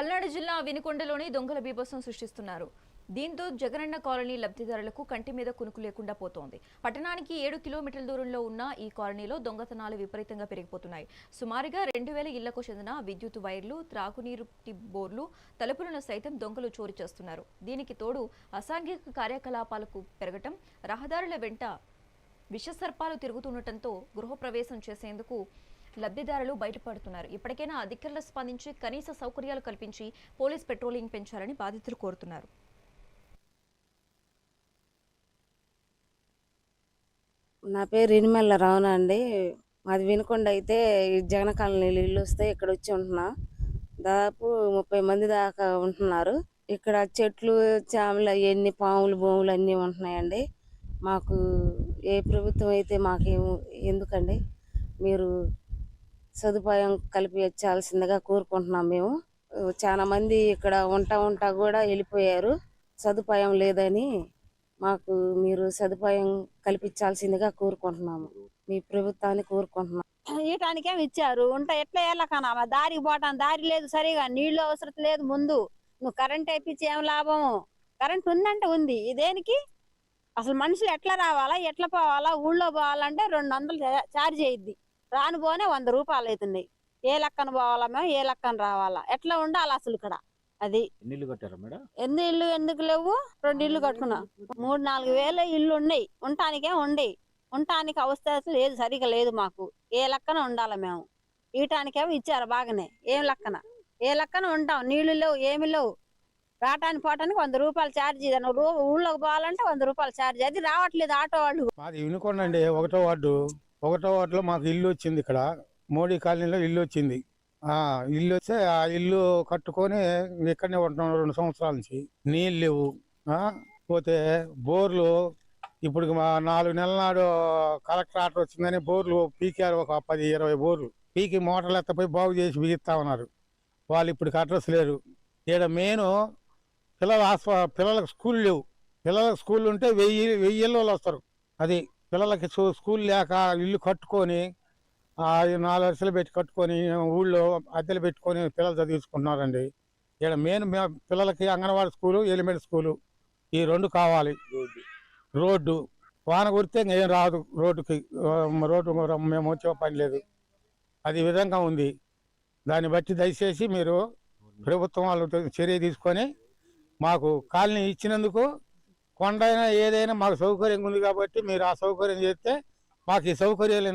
పల్నాడు జిల్లా వినుకొండలోని దొంగల బీభత్సం సృష్టిస్తున్నారు. దీంతో జగనన్న కాలనీ లబ్ధిదారులకు కంటి మీద కునుకు లేకుండా పోతోంది. పట్టణానికి ఏడు కిలోమీటర్ల దూరంలో ఉన్న ఈ కాలనీలో దొంగతనాలు విపరీతంగా పెరిగిపోతున్నాయి. సుమారుగా రెండు వేల ఇళ్ళకు చెందిన విద్యుత్ వైర్లు త్రాగునీరు బోర్లు తలుపులను సైతం దొంగలు చోరీ చేస్తున్నారు. దీనికి తోడు అసాంఘిక కార్యకలాపాలకు పెరగటం రహదారుల వెంట విషసర్పాలు తిరుగుతుండటంతో గృహప్రవేశం చేసేందుకు లబ్ధిదారులు బయటపడుతున్నారు. ఇప్పటికైనా అధికారులు స్పందించి కనీస సౌకర్యాలు కల్పించి పోలీస్ పెట్రోలింగ్ పెంచాలని బాధితులు కోరుతున్నారు. నా పేరు ఇనిమెల్ల రావణ అండి. మాది వినుకొండ అయితే జగన జగన్ కాలనీలో ఇల్లు వస్తే ఇక్కడ వచ్చి ఉంటున్నా. దాదాపు ముప్పై మంది దాకా ఉంటున్నారు. ఇక్కడ చెట్లు చేమలు అవన్నీ పాములు భూములు అన్నీ ఉంటున్నాయండి. మాకు ఏ ప్రభుత్వం అయితే మాకేం ఎందుకండి? మీరు సదుపాయం కల్పించాల్సిందిగా కోరుకుంటున్నాం మేము. చాలా మంది ఇక్కడ ఉంటా ఉంటా కూడా వెళ్ళిపోయారు. సదుపాయం లేదని మాకు మీరు సదుపాయం కల్పించాల్సిందిగా కోరుకుంటున్నాము. మీ ప్రభుత్వాన్ని కోరుకుంటున్నాం. ఈటానికేం ఇచ్చారు? ఉంట ఎట్లా వెళ్ళకనా? దారికి పోవటానికి దారి లేదు సరిగా. నీళ్ళు అవసరం లేదు ముందు. నువ్వు కరెంట్ వేయించి ఏం లాభం? కరెంట్ ఉందంటే ఉంది. ఇదేనికి? అసలు మనుషులు ఎట్లా రావాలా? ఎట్లా పోవాలా? ఊళ్ళో పోవాలంటే రెండు వందలు ఛార్జ్ అయ్యిద్ది రాను పోనే వంద రూపాయలు అవుతుంది ఏ లెక్కన పోవాలా మేము ఏ లెక్కన రావాలా? ఎట్లా ఉండాలి అసలు ఇక్కడ? అది. ఎన్ని ఇల్లు కట్టారా మేడం? ఎన్ని ఇల్లు ఎందుకు లేవు? రెండు ఇల్లు కట్టుకున్నా. మూడు నాలుగు వేల ఇల్లు ఉన్నాయి. ఉండటానికే ఉండి ఉండటానికి అవస్థ లేదు సరిగా లేదు మాకు. ఏ లెక్కన ఉండాలి మేము? ఈటానికేమో ఇచ్చారు బాగానే. ఏం లెక్కన? ఏ లెక్కన ఉంటాం? నీళ్ళు లేవు ఏమి లేవు. రావటానికి పోవటానికి వంద రూపాయలు ఛార్జ్ ఊళ్ళోకి పోవాలంటే వంద రూపాయలు ఛార్జ్ అది రావట్లేదు ఆటో వాళ్ళు. మాది వినుకోండి ఒకటో వార్డు. ఒకటో వార్డులో మాకు ఇల్లు వచ్చింది ఇక్కడ. మోడీ కాలనీలో ఇల్లు వచ్చింది. ఆ ఇల్లు వస్తే ఆ ఇల్లు కట్టుకొని ఇక్కడనే ఉంటున్నాం రెండు సంవత్సరాల నుంచి. నీళ్ళు లేవు. పోతే బోర్లు ఇప్పుడు మా నాలుగు నెలల నాడు కలెక్టర్ ఆర్డర్ వచ్చిందని బోర్లు పీకారు ఒక పది ఇరవై బోర్లు. పీకి మోటార్లు ఎత్తపోయి బాగు చేసి బిగిస్తా ఉన్నారు. వాళ్ళు ఇప్పుడు అడ్రస్ లేరు. ఈడ మెయిన్ పిల్లల హాస్ప పిల్లలకు స్కూల్ లేవు. పిల్లలకు స్కూల్ ఉంటే వెయ్యి వెయ్యి వాళ్ళు వస్తారు. అది పిల్లలకి స్కూ- స్కూల్ లేక ఇల్లు కట్టుకొని నాలుగు లక్షలు పెట్టి కట్టుకొని ఊళ్ళో అద్దెలు పెట్టుకొని పిల్లలు చదివించుకుంటున్నారండి. ఇక్కడ మెయిన్ పిల్లలకి అంగన్వాడీ స్కూలు ఎలిమెంటరీ స్కూలు ఈ రెండు కావాలి. రోడ్డు. వాన కురితే ఇంకేం రాదు రోడ్డుకి. రోడ్డు మేము వచ్చే పని లేదు. అది విధంగా ఉంది. దాన్ని బట్టి దయచేసి మీరు ప్రభుత్వం వాళ్ళు చర్య తీసుకొని మాకు కాలనీ ఇచ్చినందుకు కొండ అయినా ఏదైనా మాకు సౌకర్యంగా ఉంది కాబట్టి మీరు ఆ సౌకర్యం చేస్తే మాకు ఈ సౌకర్యాలు